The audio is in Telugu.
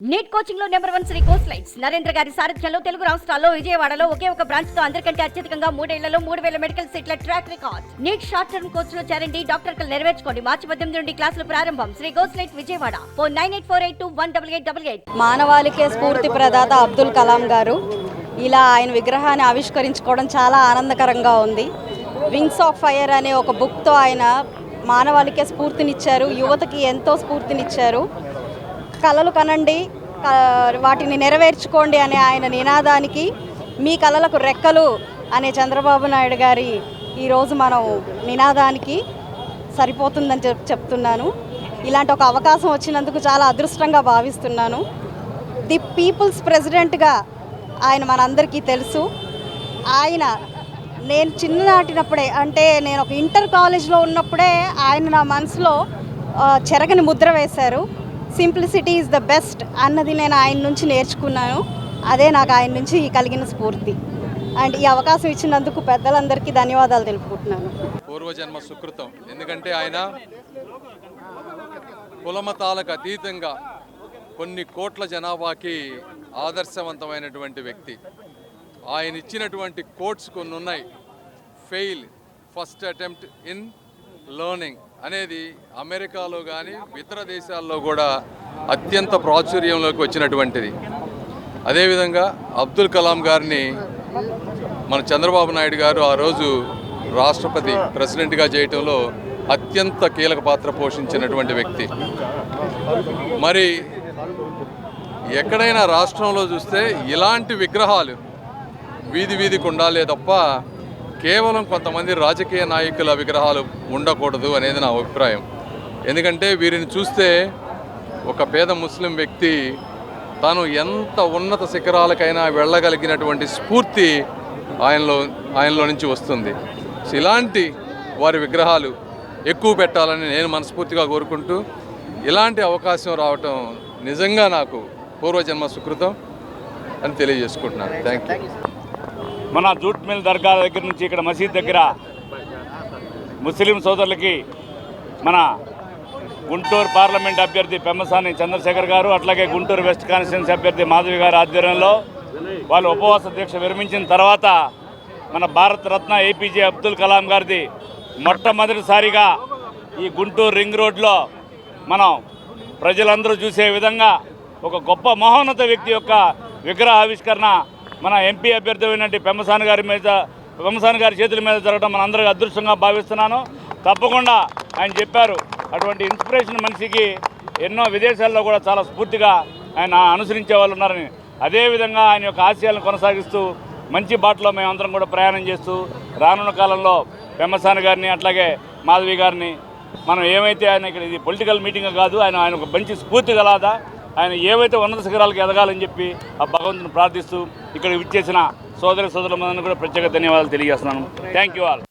Neat కోచింగ్లో number one Sri course lights Narendra గారి సారథ్యంలో తెలుగు రాష్ట్రాల్లో విజయవాడలో ఒకే ఒక బ్రాంచ్తో అందరికంటే అత్యధికంగా మూడేళ్ళలో మూడు వేల మెడికల్ సీట్ల track record NEET short term కోర్స్లో చేరండి డాక్టర్ కలు నెరవేర్చుకోండి. మార్చి పద్దెనిమిది నుండి క్లాసులు ప్రారంభం. Sri course light Vijayawada. Four nine eight four eight two one double eight double eight. మానవాళికే స్ఫూర్తి ప్రదాత అబ్దుల్ కలాం గారు. ఇలా ఆయన విగ్రహాన్ని ఆవిష్కరించుకోవడం చాలా ఆనందకరంగా ఉంది. వింగ్స్ ఆఫ్ ఫైర్ అనే ఒక బుక్తో ఆయన మానవాళికే స్ఫూర్తినిచ్చారు. యువతకి ఎంతో స్ఫూర్తినిచ్చారు. కలలు కనండి వాటిని నెరవేర్చుకోండి అనే ఆయన నినాదానికి మీ కలలకు రెక్కలు అనే చంద్రబాబు నాయుడు గారి ఈరోజు మనం నినాదానికి సరిపోతుందని చెప్ చెప్తున్నాను. ఇలాంటి ఒక అవకాశం వచ్చినందుకు చాలా అదృష్టంగా భావిస్తున్నాను. ది పీపుల్స్ ప్రెసిడెంట్గా ఆయన మనందరికీ తెలుసు. ఆయన నేను చిన్ననాటినప్పుడే అంటే నేను ఒక ఇంటర్ కాలేజ్లో ఉన్నప్పుడే ఆయన నా మనసులో చెరగని ముద్ర వేశారు. సింప్లిసిటీ ఈజ్ ద బెస్ట్ అన్నది నేను ఆయన నుంచి నేర్చుకున్నాను. అదే నాకు ఆయన నుంచి కలిగిన స్ఫూర్తి. అండ్ ఈ అవకాశం ఇచ్చినందుకు పెద్దలందరికీ ధన్యవాదాలు తెలుపుకుంటున్నాను. పూర్వజన్మ సుకృతం. ఎందుకంటే ఆయన కులమతాలకు అతీతంగా కొన్ని కోట్ల జనాభాకి ఆదర్శవంతమైనటువంటి వ్యక్తి. ఆయన ఇచ్చినటువంటి కోట్స్ కొన్ని ఉన్నాయి fail first attempt in learning అనేది అమెరికాలో కానీ ఇతర దేశాల్లో కూడా అత్యంత ప్రాచుర్యంలోకి వచ్చినటువంటిది. అదేవిధంగా అబ్దుల్ కలాం గారిని మన చంద్రబాబు నాయుడు గారు ఆ రోజు రాష్ట్రపతి ప్రెసిడెంట్గా చేయటంలో అత్యంత కీలక పాత్ర పోషించినటువంటి వ్యక్తి. మరి ఎక్కడైనా రాష్ట్రంలో చూస్తే ఇలాంటి విగ్రహాలు వీధి వీధికి ఉండాలే తప్ప కేవలం కొంతమంది రాజకీయ నాయకుల విగ్రహాలు ఉండకూడదు అనేది నా అభిప్రాయం. ఎందుకంటే వీరిని చూస్తే ఒక పేద ముస్లిం వ్యక్తి తాను ఎంత ఉన్నత శిఖరాలకైనా వెళ్ళగలిగినటువంటి స్ఫూర్తి ఆయనలో ఆయనలో నుంచి వస్తుంది. ఇలాంటి వారి విగ్రహాలు ఎక్కువ పెట్టాలని నేను మనస్ఫూర్తిగా కోరుకుంటూ ఇలాంటి అవకాశం రావటం నిజంగా నాకు పూర్వజన్మ సుకృతం అని తెలియజేసుకుంటున్నాను. థ్యాంక్ యూ మన జూట్ మిల్ దర్గా దగ్గర నుంచి ఇక్కడ మసీద్ దగ్గర ముస్లిం సోదరులకి మన గుంటూరు పార్లమెంట్ అభ్యర్థి పెమ్మసాని చంద్రశేఖర్ గారు అట్లాగే గుంటూరు వెస్ట్ కాన్స్టిట్యున్సీ అభ్యర్థి మాధవి గారి ఆధ్వర్యంలో వాళ్ళు ఉపవాస దీక్ష విరమించిన తర్వాత మన భారత రత్న ఏపీజే అబ్దుల్ కలాం గారిది మొట్టమొదటిసారిగా ఈ గుంటూరు రింగ్ రోడ్లో మనం ప్రజలందరూ చూసే విధంగా ఒక గొప్ప మహోన్నత వ్యక్తి యొక్క విగ్రహ ఆవిష్కరణ మన ఎంపీ అభ్యర్థి అయినటువంటి పెమ్మసాని గారి మీద పెమ్మసాని గారి చేతుల మీద జరగడం మన అందరికీ అదృష్టంగా భావిస్తున్నాను. తప్పకుండా ఆయన చెప్పారు అటువంటి ఇన్స్పిరేషన్ మనిషికి ఎన్నో విదేశాల్లో కూడా చాలా స్ఫూర్తిగా ఆయన అనుసరించే వాళ్ళు ఉన్నారని. అదేవిధంగా ఆయన యొక్క ఆశయాలను కొనసాగిస్తూ మంచి బాటలో మేమందరం కూడా ప్రయాణం చేస్తూ రానున్న కాలంలో పెమ్మసాని గారిని అట్లాగే మాధవి గారిని మనం ఏమైతే ఆయన ఇక్కడ ఇది పొలిటికల్ మీటింగ్ కాదు ఆయన ఆయన ఒక మంచి స్ఫూర్తి గలాదా ఆయన ఏవైతే ఉన్నత శిఖరాలకు ఎదగాలని చెప్పి ఆ భగవంతుని ప్రార్థిస్తూ ఇక్కడ విచ్చేసిన సోదరి సోదరులందరినీ కూడా ప్రత్యేక ధన్యవాదాలు తెలియజేస్తున్నాను. Thank you all